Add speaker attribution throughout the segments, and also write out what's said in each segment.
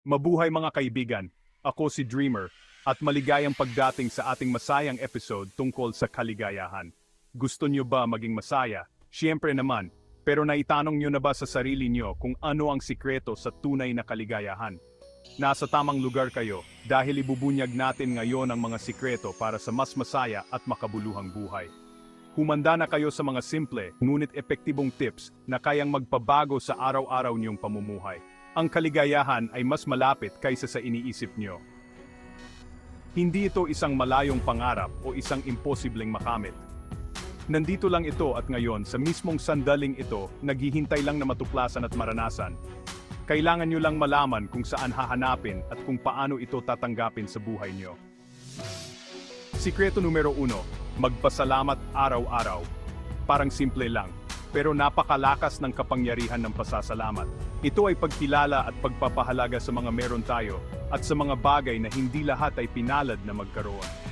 Speaker 1: Mabuhay mga kaibigan, ako si Dreamer, at maligayang pagdating sa ating masayang episode tungkol sa kaligayahan. Gusto nyo ba maging masaya? Siyempre naman, pero naitanong nyo na ba sa sarili nyo kung ano ang sikreto sa tunay na kaligayahan? Nasa tamang lugar kayo dahil ibubunyag natin ngayon ang mga sikreto para sa mas masaya at makabuluhang buhay. Humanda na kayo sa mga simple, ngunit epektibong tips na kayang magpabago sa araw-araw niyong pamumuhay. Ang kaligayahan ay mas malapit kaysa sa iniisip niyo. Hindi ito isang malayong pangarap o isang imposibleng makamit. Nandito lang ito at ngayon sa mismong sandaling ito, naghihintay lang na matuklasan at maranasan. Kailangan nyo lang malaman kung saan hahanapin at kung paano ito tatanggapin sa buhay nyo. Sikreto numero uno, magpasalamat araw-araw. Parang simple lang, pero napakalakas ng kapangyarihan ng pasasalamat. Ito ay pagkilala at pagpapahalaga sa mga meron tayo at sa mga bagay na hindi lahat ay pinalad na magkaroon.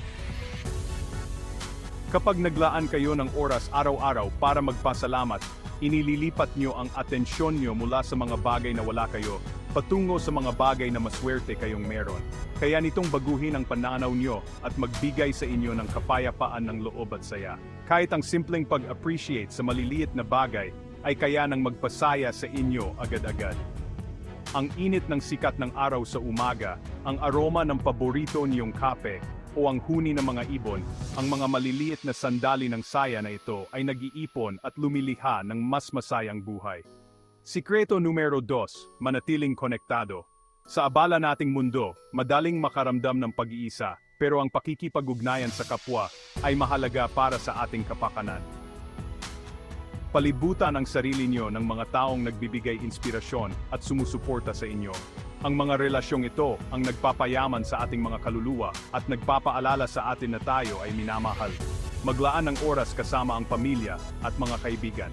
Speaker 1: Kapag naglaan kayo ng oras araw-araw para magpasalamat, inililipat nyo ang atensyon nyo mula sa mga bagay na wala kayo, patungo sa mga bagay na maswerte kayong meron. Kaya nitong baguhin ang pananaw nyo at magbigay sa inyo ng kapayapaan ng loob at saya. Kahit ang simpleng pag-appreciate sa maliliit na bagay ay kaya nang magpasaya sa inyo agad-agad. Ang init ng sikat ng araw sa umaga, ang aroma ng paborito niyong kape, o ang huni ng mga ibon, ang mga maliliit na sandali ng saya na ito ay nag-iipon at lumiliha ng mas masayang buhay. Sikreto numero 2, manatiling konektado. Sa abala nating mundo, madaling makaramdam ng pag-iisa, pero ang pakikipag-ugnayan sa kapwa ay mahalaga para sa ating kapakanan. Palibutan ang sarili nyo ng mga taong nagbibigay inspirasyon at sumusuporta sa inyo. Ang mga relasyong ito ang nagpapayaman sa ating mga kaluluwa at nagpapaalala sa atin na tayo ay minamahal. Maglaan ng oras kasama ang pamilya at mga kaibigan.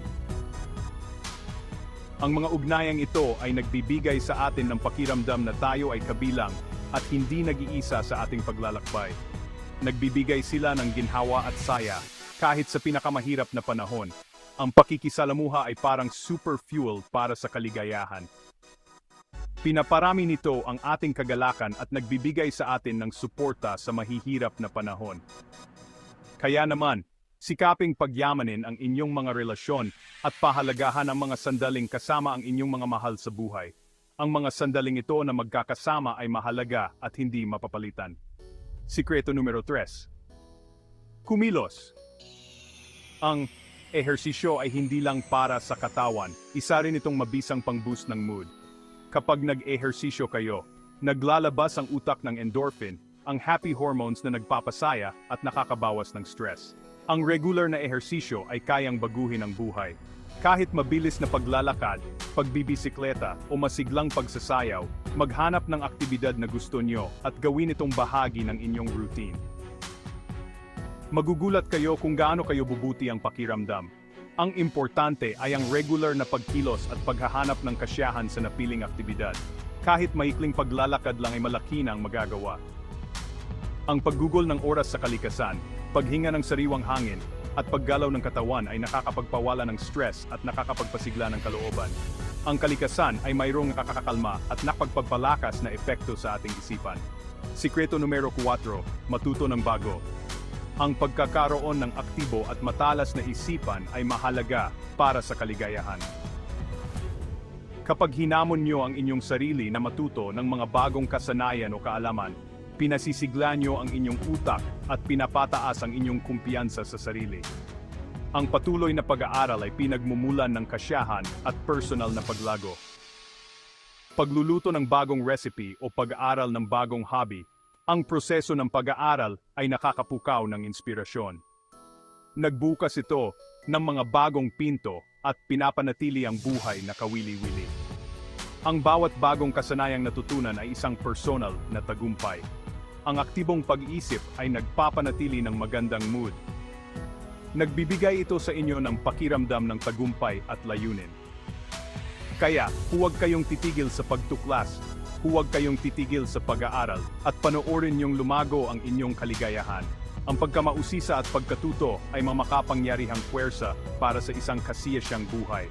Speaker 1: Ang mga ugnayang ito ay nagbibigay sa atin ng pakiramdam na tayo ay kabilang at hindi nag-iisa sa ating paglalakbay. Nagbibigay sila ng ginhawa at saya kahit sa pinakamahirap na panahon. Ang pakikisalamuha ay parang super fuel para sa kaligayahan. Pinaparami nito ang ating kagalakan at nagbibigay sa atin ng suporta sa mahihirap na panahon. Kaya naman, sikaping pagyamanin ang inyong mga relasyon at pahalagahan ang mga sandaling kasama ang inyong mga mahal sa buhay. Ang mga sandaling ito na magkakasama ay mahalaga at hindi mapapalitan. Sikreto numero 3. Kumilos. Ang ehersisyo ay hindi lang para sa katawan, isa rin itong mabisang pang-boost ng mood. Kapag nag-ehersisyo kayo, naglalabas ang utak ng endorphin, ang happy hormones na nagpapasaya at nakakabawas ng stress. Ang regular na ehersisyo ay kayang baguhin ang buhay. Kahit mabilis na paglalakad, pagbibisikleta o masiglang pagsasayaw, maghanap ng aktibidad na gusto nyo at gawin itong bahagi ng inyong routine. Magugulat kayo kung gaano kayo bubuti ang pakiramdam. Ang importante ay ang regular na pagkilos at paghahanap ng kasiyahan sa napiling aktibidad. Kahit maikling paglalakad lang ay malaki na ang magagawa. Ang paggugol ng oras sa kalikasan, paghinga ng sariwang hangin, at paggalaw ng katawan ay nakakapagpawala ng stress at nakakapagpasigla ng kalooban. Ang kalikasan ay mayroong nakakakalma at nakapagpagpalakas na epekto sa ating isipan. Sikreto numero 4, matuto ng bago. Ang pagkakaroon ng aktibo at matalas na isipan ay mahalaga para sa kaligayahan. Kapag hinamon nyo ang inyong sarili na matuto ng mga bagong kasanayan o kaalaman, pinasisigla nyo ang inyong utak at pinapataas ang inyong kumpiyansa sa sarili. Ang patuloy na pag-aaral ay pinagmumulan ng kasyahan at personal na paglago. Pagluluto ng bagong recipe o pag-aaral ng bagong hobby ang proseso ng pag-aaral ay nakakapukaw ng inspirasyon. Nagbukas ito ng mga bagong pinto at pinapanatili ang buhay na kawili-wili. Ang bawat bagong kasanayang natutunan ay isang personal na tagumpay. Ang aktibong pag-iisip ay nagpapanatili ng magandang mood. Nagbibigay ito sa inyo ng pakiramdam ng tagumpay at layunin. Kaya, huwag kayong titigil sa pagtuklas huwag kayong titigil sa pag-aaral at panoorin niyong lumago ang inyong kaligayahan. Ang pagkamausisa at pagkatuto ay mamakapangyarihang puwersa para sa isang kasiyasyang buhay.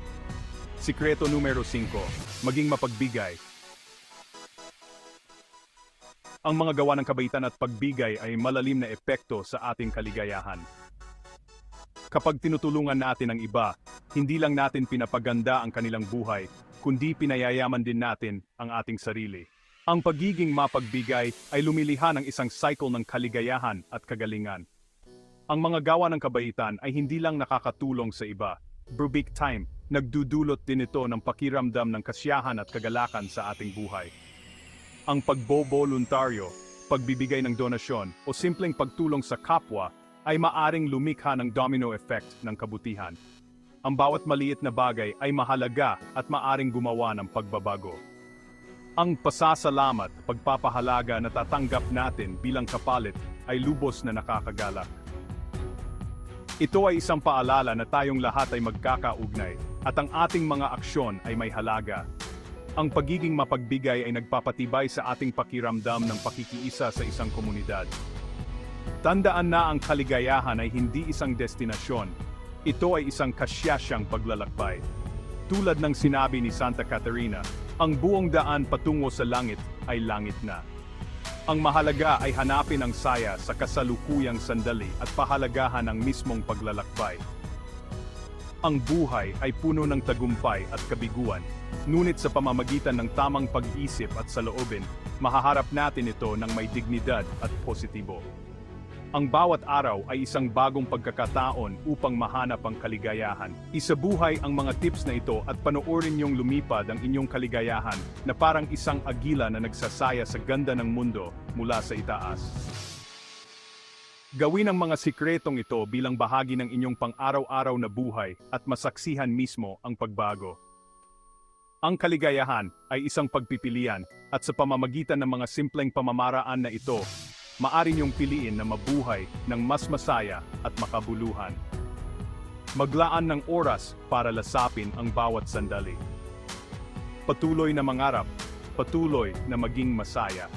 Speaker 1: Sikreto numero 5, maging mapagbigay. Ang mga gawa ng kabaitan at pagbigay ay malalim na epekto sa ating kaligayahan. Kapag tinutulungan natin ang iba, hindi lang natin pinapaganda ang kanilang buhay, kundi pinayayaman din natin ang ating sarili. Ang pagiging mapagbigay ay lumiliha ng isang cycle ng kaligayahan at kagalingan. Ang mga gawa ng kabaitan ay hindi lang nakakatulong sa iba. Big time, nagdudulot din ito ng pakiramdam ng kasiyahan at kagalakan sa ating buhay. Ang pagboboluntaryo, pagbibigay ng donasyon o simpleng pagtulong sa kapwa ay maaring lumikha ng domino effect ng kabutihan. Ang bawat maliit na bagay ay mahalaga at maaring gumawa ng pagbabago. Ang pasasalamat, pagpapahalaga na tatanggap natin bilang kapalit ay lubos na nakakagalak. Ito ay isang paalala na tayong lahat ay magkakaugnay at ang ating mga aksyon ay may halaga. Ang pagiging mapagbigay ay nagpapatibay sa ating pakiramdam ng pakikiisa sa isang komunidad. Tandaan na ang kaligayahan ay hindi isang destinasyon. Ito ay isang kasyasyang paglalakbay. Tulad ng sinabi ni Santa Catarina, ang buong daan patungo sa langit ay langit na. Ang mahalaga ay hanapin ang saya sa kasalukuyang sandali at pahalagahan ang mismong paglalakbay. Ang buhay ay puno ng tagumpay at kabiguan, ngunit sa pamamagitan ng tamang pag-isip at saloobin, mahaharap natin ito ng may dignidad at positibo. Ang bawat araw ay isang bagong pagkakataon upang mahanap ang kaligayahan. Isabuhay ang mga tips na ito at panoorin niyong lumipad ang inyong kaligayahan na parang isang agila na nagsasaya sa ganda ng mundo mula sa itaas. Gawin ang mga sikretong ito bilang bahagi ng inyong pang-araw-araw na buhay at masaksihan mismo ang pagbago. Ang kaligayahan ay isang pagpipilian at sa pamamagitan ng mga simpleng pamamaraan na ito, maari niyong piliin na mabuhay ng mas masaya at makabuluhan. Maglaan ng oras para lasapin ang bawat sandali. Patuloy na mangarap, patuloy na maging masaya.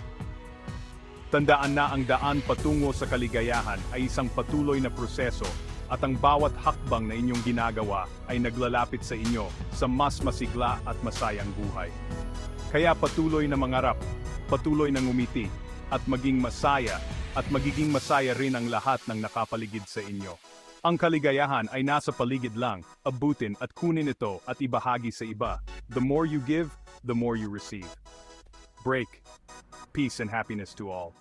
Speaker 1: Tandaan na ang daan patungo sa kaligayahan ay isang patuloy na proseso at ang bawat hakbang na inyong ginagawa ay naglalapit sa inyo sa mas masigla at masayang buhay. Kaya patuloy na mangarap, patuloy na ngumiti, at maging masaya at magiging masaya rin ang lahat ng nakapaligid sa inyo. Ang kaligayahan ay nasa paligid lang, abutin at kunin ito at ibahagi sa iba. The more you give, the more you receive. Break. Peace and happiness to all.